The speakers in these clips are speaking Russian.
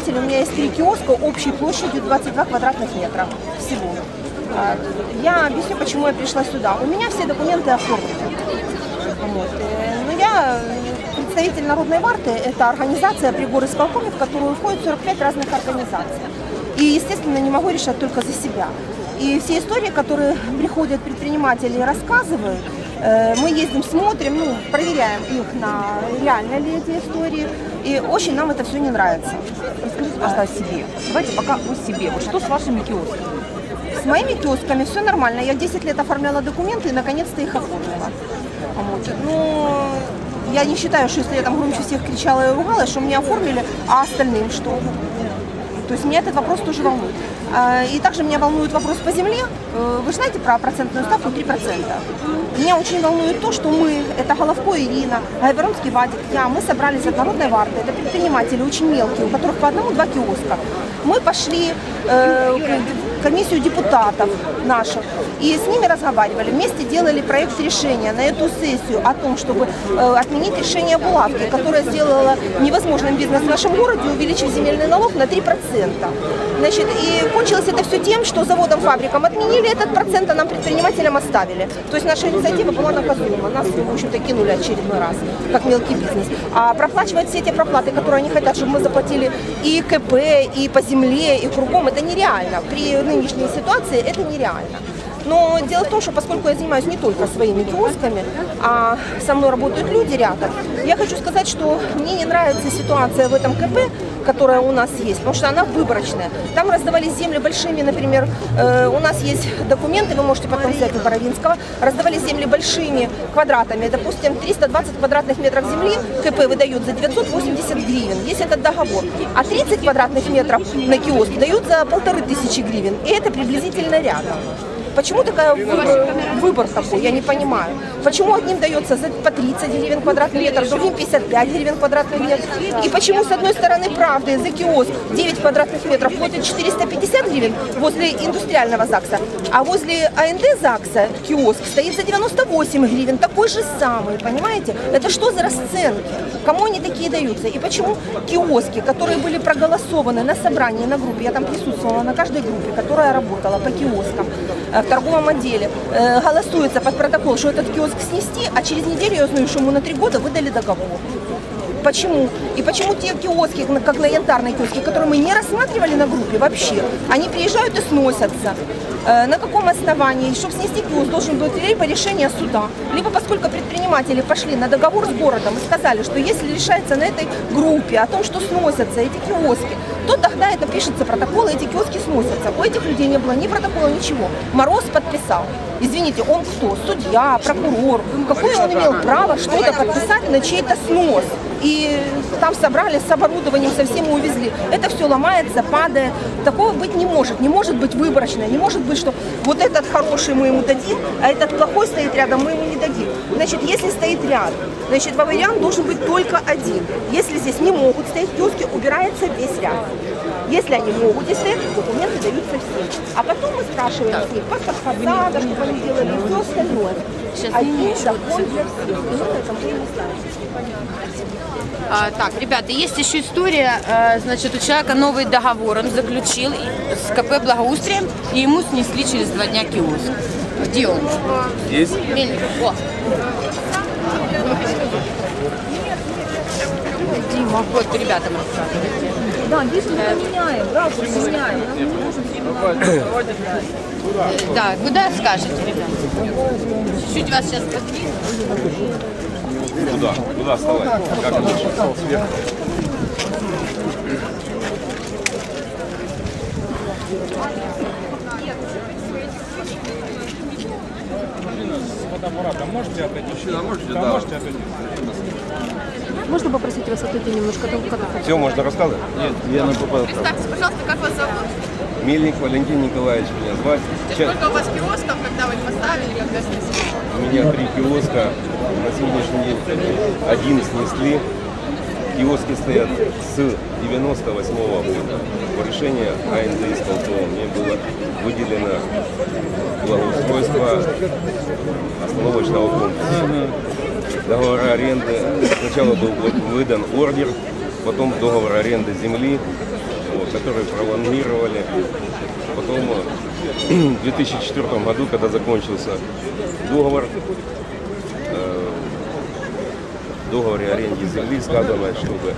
предприниматель, у меня есть три киоска общей площадью 22 квадратных метра всего. А, Я объясню, почему я пришла сюда. У меня все документы оформлены. Вот. э, Но я э, представитель Народной Варты, это организация при горосполкоме, в которую входит 45 разных организаций. И, естественно, не могу решать только за себя. И все истории, которые приходят предприниматели и рассказывают, мы ездим, смотрим, ну, проверяем их на реально ли эти истории. И очень нам это все не нравится. Расскажите, пожалуйста, о себе. Давайте пока о себе. Вот что с вашими киосками? С моими киосками все нормально. Я 10 лет оформляла документы и наконец-то их оформила. Но я не считаю, что если я там громче всех кричала и ругалась, что мне оформили, а остальным что? То есть меня этот вопрос тоже волнует. А, И также меня волнует вопрос по земле. Э, Вы знаете про процентную ставку 3%. Меня очень волнует то, что мы, это Головко Ирина, Гайверонский Вадик, я, мы собрались от Народной Варты, это предприниматели очень мелкие, у которых по одному-два киоска. Мы пошли э, комиссию депутатов наших и с ними разговаривали. Вместе делали проект решения на эту сессию о том, чтобы э, отменить решение Булавки, которое сделало невозможным бизнес в нашем городе, увеличив земельный налог на 3%. Значит, и кончилось это все тем, что заводам-фабрикам отменили этот процент, а нам, предпринимателям, оставили. То есть наша инициатива была наказуема. Нас, в общем-то, кинули очередной раз, как мелкий бизнес. А проплачивать все эти проплаты, которые они хотят, чтобы мы заплатили и КП, и по земле, и кругом, это нереально. При нынешней ситуации это нереально. Но дело в том, что поскольку я занимаюсь не только своими киосками, а со мной работают люди рядом, я хочу сказать, что мне не нравится ситуация в этом КП, которая у нас есть, потому что она выборочная. Там раздавались земли большими, например, э, у нас есть документы, вы можете потом взять у Боровинского, раздавались земли большими квадратами, допустим, 320 квадратных метров земли КП выдают за 980 гривен, есть этот договор, а 30 квадратных метров на киоск дают за полторы тысячи гривен, и это приблизительно рядом. Почему такая выбор, такой, я не понимаю. Почему одним дается по 30 гривен квадратный метр, другим 55 гривен квадратный метр. И почему с одной стороны правды за киоск 9 квадратных метров платят 450 гривен возле индустриального ЗАГСа, а возле АНД ЗАГСа киоск стоит за 98 гривен, такой же самый, понимаете? Это что за расценки? Кому они такие даются? И почему киоски, которые были проголосованы на собрании, на группе, я там присутствовала на каждой группе, которая работала по киоскам, э, в торговом отделе, э, голосуется под протокол, что этот киоск снести, а через неделю я узнаю, что ему на три года выдали договор. Почему? И почему те киоски, как на янтарные киоски, которые мы не рассматривали на группе вообще, они приезжают и сносятся. Э, На каком основании? Чтобы снести киоск, должен быть либо решение суда, либо поскольку предприниматели пошли на договор с городом и сказали, что если решается на этой группе о том, что сносятся эти киоски, то тогда это пишется протокол, и эти киоски сносятся. У этих людей не было ни протокола, ничего. Мороз подписал. Извините, он кто? Судья, прокурор. Какое он имел право что-то подписать на чей-то снос? И там собрали с оборудованием, со всем и увезли. Это все ломается, падает. Такого быть не может. Не может быть выборочно. Не может быть, что вот этот хороший мы ему дадим, а этот плохой стоит рядом, мы ему не дадим. Значит, если стоит ряд, значит, вариант должен быть только один. Если здесь не могут стоять киоски, убирается весь ряд. Если они могут здесь стоять, документы даются всем. А потом мы спрашиваем с них паспорт фасада, чтобы они делали все остальное. Один закон для всех. И мы на этом время А, так, ребята, есть еще история. э, Значит, у человека новый договор он заключил с КП «Благоустрием», и ему снесли через два дня киоск. Где он? Есть? Мельников. О. Дима, вот ребятам рассказывайте. Да, вижу, мы меняем, разум меняем. Да, куда скажете, ребята? Чуть вас сейчас подвину. Куда? Куда вставай? Как это? Сверху. фотоаппарата можете отойти? Мужчина, можете, Да, да. можете отойти. Можно попросить вас отойти немножко от фото? Все, можно рассказывать? Нет, я на ПП. Представьте, пожалуйста, как вас зовут? Мельник Валентин Николаевич меня звать. Сколько у вас киосков, когда вы их поставили, когда снесли? у меня три киоска. На сегодняшний день один снесли. Киоски стоят с 98 года. По решению АНД исполкома мне было выделено благоустройство остановочного комплекса. Договор аренды. Сначала был выдан ордер, потом договор аренды земли. вот, которые пролонгировали. Потом э, в 2004 году, когда закончился договор, в договоре аренде земли сказано, чтобы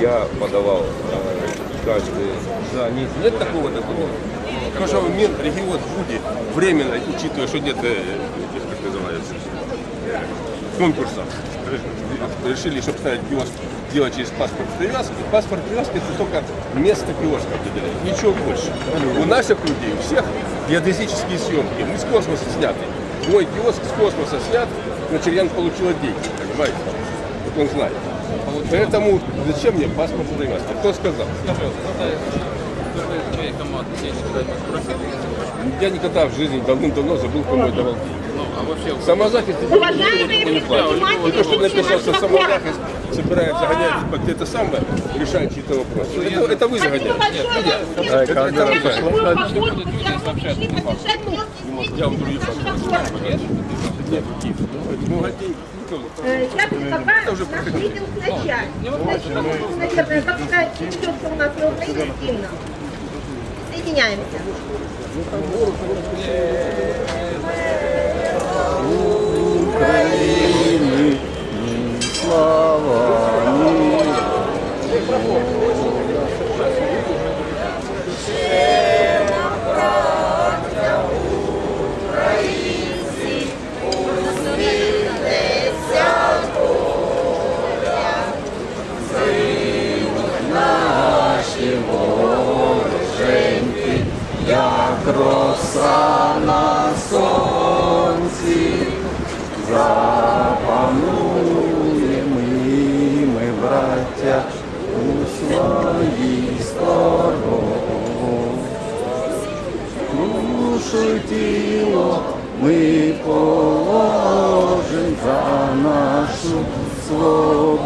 я подавал э, каждый за нет, нет такого документа. Хорошо, Минрегион будет временно, учитывая, что нет, э, как называется, конкурсов, э, решили, чтобы ставить киоск, делать через паспорт привязки. Паспорт привязки это только место киоска определяет, ничего больше. У наших людей, у всех геодезические съемки, мы с космоса сняты. Мой киоск с космоса снят, Начерьян получила деньги, понимаете? Он знает. Поэтому зачем мне паспорт привязки? Кто сказал? Я никогда в жизни давным-давно забыл, кому я давал. Самозахист это никто не платит. То, что написал, что самозахист собирается гонять под это самое, решает чьи-то вопросы. Это, это вы загоняете. Я вам других вопросов. Нет, других. Ну, Я предлагаю наш митинг начать. Наверное, как сказать, что у нас на Украине, активно. Соединяемся. ми,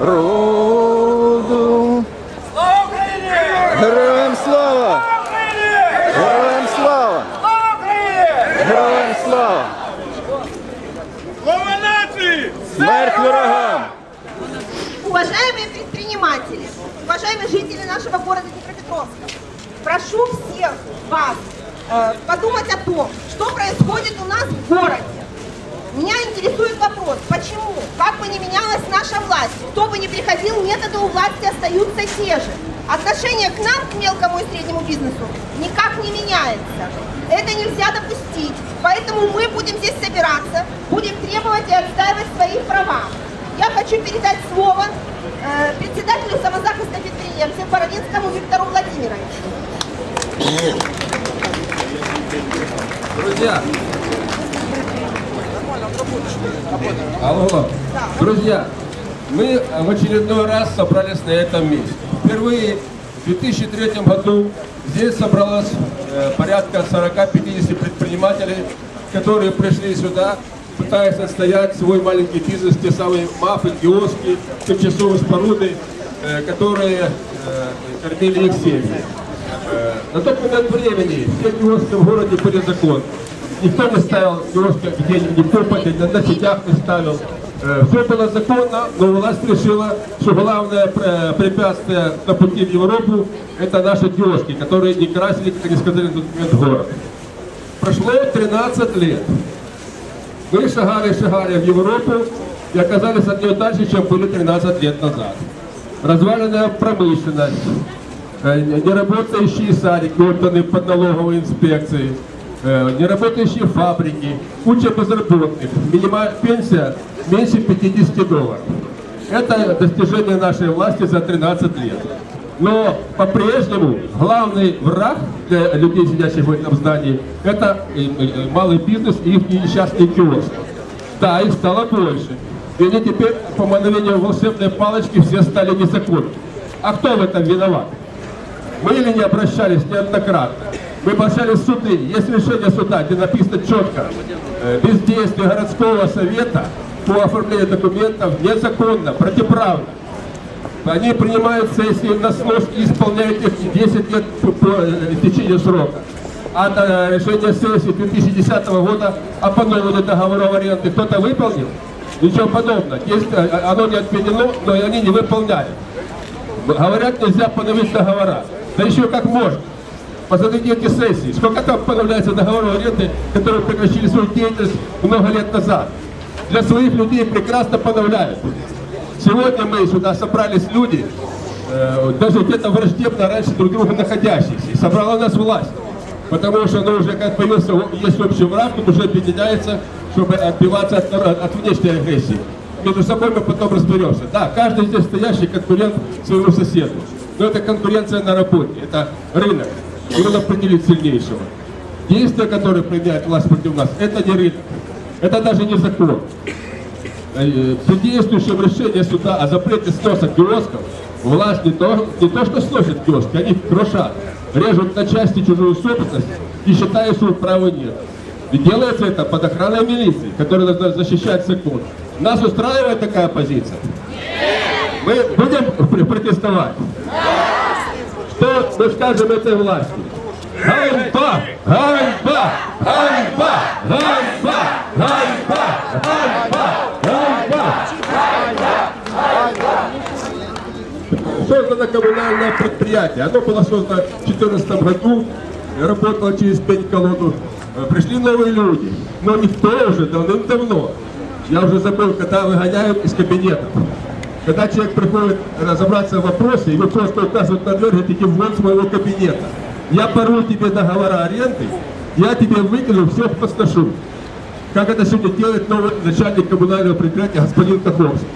роду. Героям слава! Героям слава! Героям слава! Смерть ворогам! Уважаемые предприниматели, уважаемые жители нашего города Днепропетровска, прошу всех вас э, подумать о том, что происходит у нас в городе. Меня интересует вопрос, почему, как бы ни менялась наша власть, кто бы ни приходил, методы у власти остаются те же. Отношение к нам, к мелкому и среднему бизнесу, никак не меняется. Это нельзя допустить. Поэтому мы будем здесь собираться, будем требовать и отстаивать свои права. Я хочу передать слово э, председателю самозахиста предприемцев Бородинскому Виктору Владимировичу. Друзья! Алло, друзья, мы в очередной раз собрались на этом месте. Впервые в 2003 году здесь собралось э, порядка 40-50 предпринимателей, которые пришли сюда, пытаясь отстоять свой маленький бизнес, те самые мафы, киоски, тимчасовые споруды, э, которые э, кормили их семьи. На тот момент времени все киоски в городе были закон. Никто не ставил киоски где-нибудь, никто на сетях не ставил. Все было законно, но власть решила, что главное препятствие на пути в Европу это наши киоски, которые не красили, как они сказали, на тот момент город. Прошло 13 лет. Мы шагали, шагали в Европу и оказались от нее дальше, чем были 13 лет назад. Разваленная промышленность, неработающие садики, отданы под налоговой инспекцией, неработающие фабрики, куча безработных, минимальная пенсия меньше 50 долларов. Это достижение нашей власти за 13 лет. Но по-прежнему главный враг для людей, сидящих в этом здании, это э, э, малый бизнес и их несчастный киоск. Да, их стало больше. И они теперь по мановению волшебной палочки все стали незаконны. А кто в этом виноват? Мы или не обращались неоднократно. Мы обращались в суды. Есть решение суда, где написано четко. э, Бездействие городского совета по оформлению документов незаконно, противоправно. Они принимают сессии на снос и исполняют их 10 лет по, по, э, истечению срока. А э, решение сессии 2010 года о поновлении договоров аренды кто-то выполнил? Ничего подобного. Есть, оно не отменено, но они не выполняют. Говорят, нельзя поновить договора. Да еще как можно. Посмотрите эти сессии. Сколько там поновляется договоров аренды, которые прекращили свою деятельность много лет назад. Для своих людей прекрасно поновляют. Сегодня мы сюда собрались люди, э, даже где-то враждебно раньше друг друга находящиеся. И собрала нас власть. Потому что ну, уже как появился, есть общий враг, тут уже объединяется, чтобы отбиваться от, от внешней агрессии. Между собой мы потом разберемся. Да, каждый здесь стоящий конкурент своему соседу. Но это конкуренция на работе, это рынок. И надо определить сильнейшего. Действия, которые применяет власть против нас, это не рынок. Это даже не закон. Э, При действующем решении суда о запрете сноса киосков власть не то, не то что сносит киоски, они крошат, режут на части чужую собственность и считают, что права нет. И делается это под охраной милиции, которая должна защищать закон. Нас устраивает такая позиция? Мы будем пр- протестовать? Что мы скажем этой власти? Ганьба! Ганьба! Ганьба! Ганьба! Ганьба! Ганьба! Ганьба! Создано коммунальное предприятие. Оно было создано в 2014 году, работало через пень-колоду. Э, Пришли новые люди, но никто уже давным-давно. Я уже забыл, когда выгоняют из кабинетов. Когда человек приходит разобраться в вопросе, его просто указывают на дверь, говорит, иди вон с моего кабинета. Я порву тебе договора аренды, я тебе выкину, всех посташу. Как это сегодня делает новый начальник коммунального предприятия господин Каховский.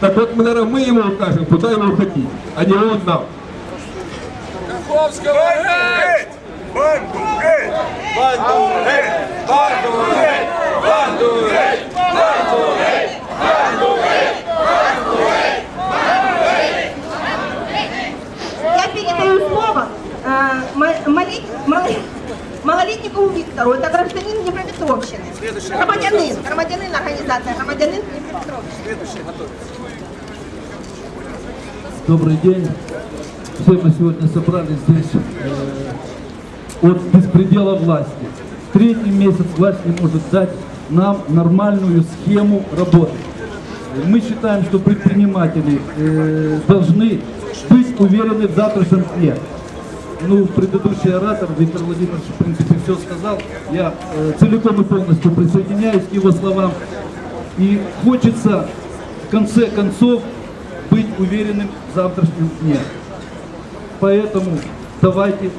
Так вот, мы, наверное, мы ему укажем, куда ему уходить, а не он нам. Я малолетнику Виктору. Это гражданин Днепропетровщины. Громадянин. Громадянин организация. Громадянин Днепропетровщины. Добрый день. Все мы сегодня собрались здесь э, от беспредела власти. Третий месяц власть не может дать нам нормальную схему работы. Мы считаем, что предприниматели э, должны быть уверены в завтрашнем дне. Ну, предыдущий оратор Виктор Владимирович, в принципе, все сказал. Я э, целиком и полностью присоединяюсь к его словам. И хочется в конце концов быть уверенным в завтрашнем дне. Поэтому давайте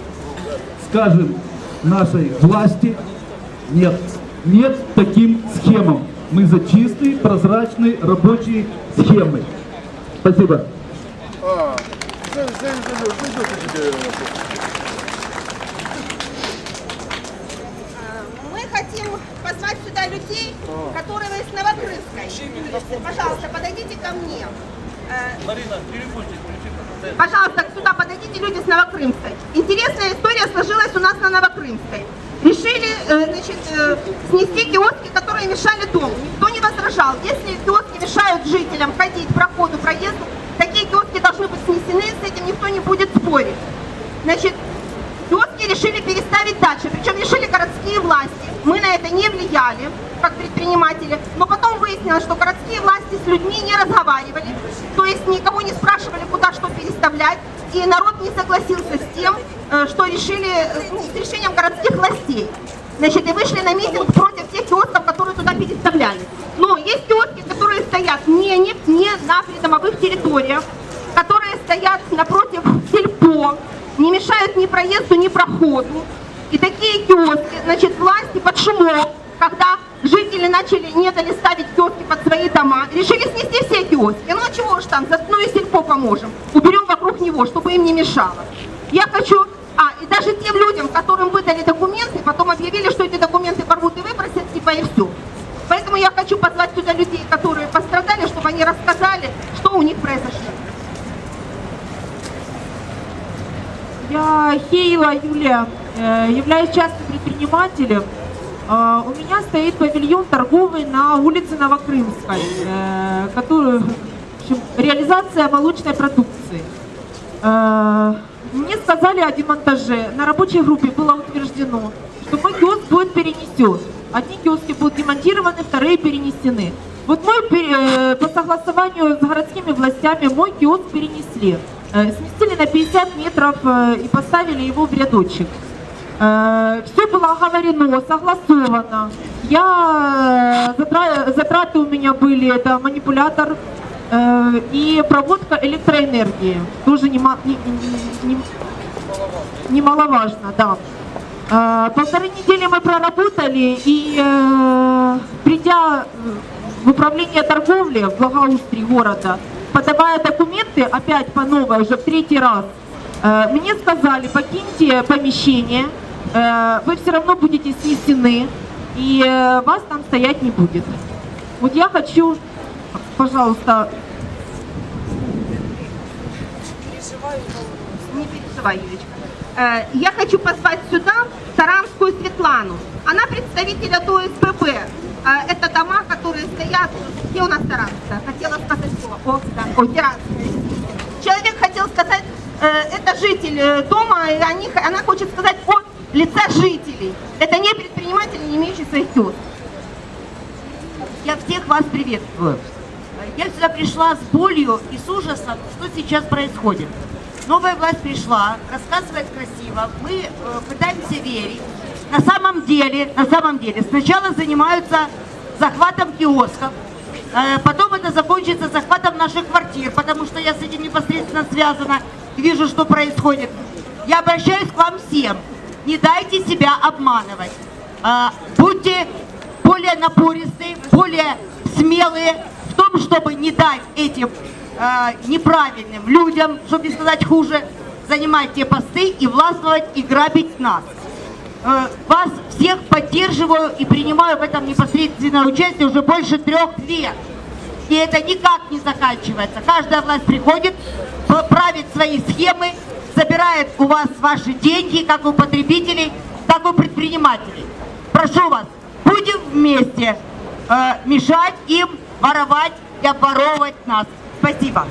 скажем нашей власти нет. Нет таким схемам. Мы за чистые, прозрачные, рабочие схемы. Спасибо. Мы хотим позвать сюда людей, которые из Новокрымской улицы. Пожалуйста, подойдите ко мне. Марина, Пожалуйста, сюда подойдите люди с Новокрымской. Интересная история сложилась у нас на Новокрымской. Решили э, значит, э, снести киоски, которые мешали дому. Никто не возражал. Если киоски мешают жителям ходить, проходу, проезду, такие киоски должны быть снесены, этим никто не будет спорить. Значит, Киоски решили переставить дальше, причем решили городские власти. Мы на это не влияли, как предприниматели, но потом выяснилось, что городские власти с людьми не разговаривали, то есть никого не спрашивали, куда что переставлять, и народ не согласился с тем, э, что решили, э, ну, с решением городских властей. Значит, и вышли на митинг против тех киосков, которые туда переставляли. Но есть киоски, которые стоят не, не, не на придомовых территориях, которые стоят напротив сельпо, не мешают ни проезду, ни проходу. И такие киоски, значит, власти под шумок, когда жители начали, не дали ставить киоски под свои дома, решили снести все киоски. Ну а чего ж там, заодно и сельпо поможем. Уберем вокруг него, чтобы им не мешало. Я хочу, а, и даже тем людям, которым выдали документы, потом объявили, что эти документы порвут и выбросят, типа и все. Поэтому я хочу позвать сюда людей, которые пострадали, чтобы они рассказали, что у них произошло. Я Хеева Юлия, э, являюсь частным предпринимателем. Э, У меня стоит павильон торговый на улице Новокрымской, э, который, в общем, реализация молочной продукции. Мне сказали о демонтаже. На рабочей группе было утверждено, что мой киоск будет перенесен. Одни киоски будут демонтированы, вторые перенесены. Вот мой по согласованию с городскими властями мой киоск перенесли. Э, Сместили на 50 метров э, и поставили его в рядочек. Все было оговорено, согласовано. Я, э, затра- затраты у меня были, это манипулятор э, и проводка электроэнергии. Тоже нема- не- не- не- немаловажно, да. Э, Полторы недели мы проработали, и э, придя в управление торговли в Благоустрии города, подавая документы опять по новой, уже в третий раз, э, мне сказали, покиньте помещение, э, вы все равно будете снесены, и э, вас там стоять не будет. Вот я хочу, пожалуйста, Не переживай, Юлечка. Я хочу позвать сюда Таранскую Светлану. Она представитель от ОСББ. Э, Это дома, которые стоят... Где у нас Таранская? Хотела сказать слово. Ой, Таранская. Человек хотел сказать, э, это житель э, дома, и они, она хочет сказать от лица жителей. Это не предприниматели, не имеющие своих киосков. Я всех вас приветствую. Я сюда пришла с болью и с ужасом, что сейчас происходит. Новая власть пришла, рассказывает красиво, мы э, пытаемся верить. На самом деле, на самом деле, сначала занимаются захватом киосков, э, потом это закончится захватом наших квартир, потому что я с этим непосредственно связана вижу, что происходит. Я обращаюсь к вам всем. Не дайте себя обманывать. Э, Будьте более напористые, более смелые в том, чтобы не дать этим э, неправильным людям, чтобы не сказать хуже, занимать те посты и властвовать и грабить нас. Э, вас всех поддерживаю и принимаю в этом непосредственное участие уже больше трех лет. И это никак не заканчивается. Каждая власть приходит, правит свои схемы, забирает у вас ваши деньги, как у потребителей, так и у предпринимателей. Прошу вас, будем вместе э, мешать им воровать и обворовывать нас. Спасибо.